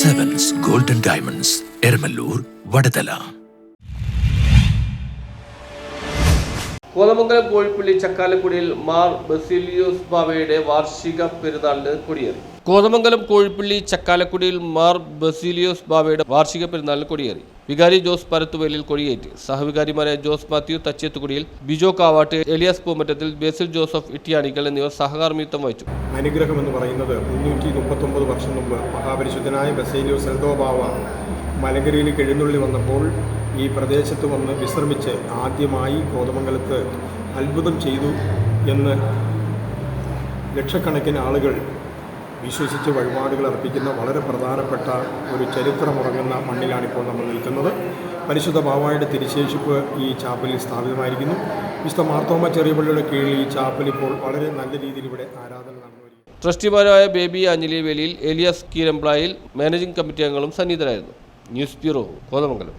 Sevens golden diamonds Eramalloor Vadathala. Kothamangalam Kozhippilly ചക്കാലക്കുടിയിൽ Mar Baselios ബാവയുടെ വാർഷിക പെരുന്നാളിന് കൊടിയേറി. കോതമംഗലം കോഴിപ്പള്ളി ചക്കാലക്കുടിയിൽ മാർ ബസിലിയോസ് ബാവയുടെ വാർഷിക പെരുന്നാളിന് കൊടിയേറി. വികാരി ജോസ് പരത്തുവേലിൽ കൊടിയേറ്റ്. സഹവികാരിമാരായ ജോസ് മാത്യു തച്ചേത്തുകുടിയിൽ ബിജോ കാവാട്ട് എലിയാസ് പൂമറ്റത്തിൽ ബേസിൽ ജോസഫ് ഇട്ടിയാണിക്കൽ എന്നിവർ സഹകാർമ്മിത്വം വഹിച്ചു. അനുഗ്രഹം എന്ന് പറയുന്നത് മുന്നൂറ്റി മുപ്പത്തൊമ്പത് വർഷം മുമ്പ് മഹാപരിശുദ്ധനായ ബസേലിയോ സെൽദോബാവ മലങ്കരയിലേക്ക് എഴുന്നള്ളി വന്നപ്പോൾ ഈ പ്രദേശത്ത് വന്ന് വിശ്രമിച്ച് ആദ്യമായി കോതമംഗലത്ത് അത്ഭുതം ചെയ്തു എന്ന് ലക്ഷക്കണക്കിന് ആളുകൾ വിശ്വസിച്ച് വഴിപാടുകൾ അർപ്പിക്കുന്ന വളരെ പ്രധാനപ്പെട്ട ഒരു ചരിത്രമുറങ്ങുന്ന മണ്ണിലാണിപ്പോൾ നമ്മൾ നിൽക്കുന്നത്. പരിശുദ്ധ ബാവായുടെ തിരിശേഷിപ്പ് ഈ ചാപ്പലിൽ സ്ഥാപിതമായിരിക്കുന്നു. വിശുദ്ധ മാർത്തോമ ചെറിയപള്ളിയുടെ കീഴിൽ ഈ ചാപ്പൽ ഇപ്പോൾ വളരെ നല്ല രീതിയിൽ ഇവിടെ ആരാധന നടന്നു ട്രസ്റ്റിമാരായ Baby Anjali Veliyil Elias Keeramplayil managing committee അംഗങ്ങളും സന്നിഹിതരായിരുന്നു. News bureau Kothamangalam.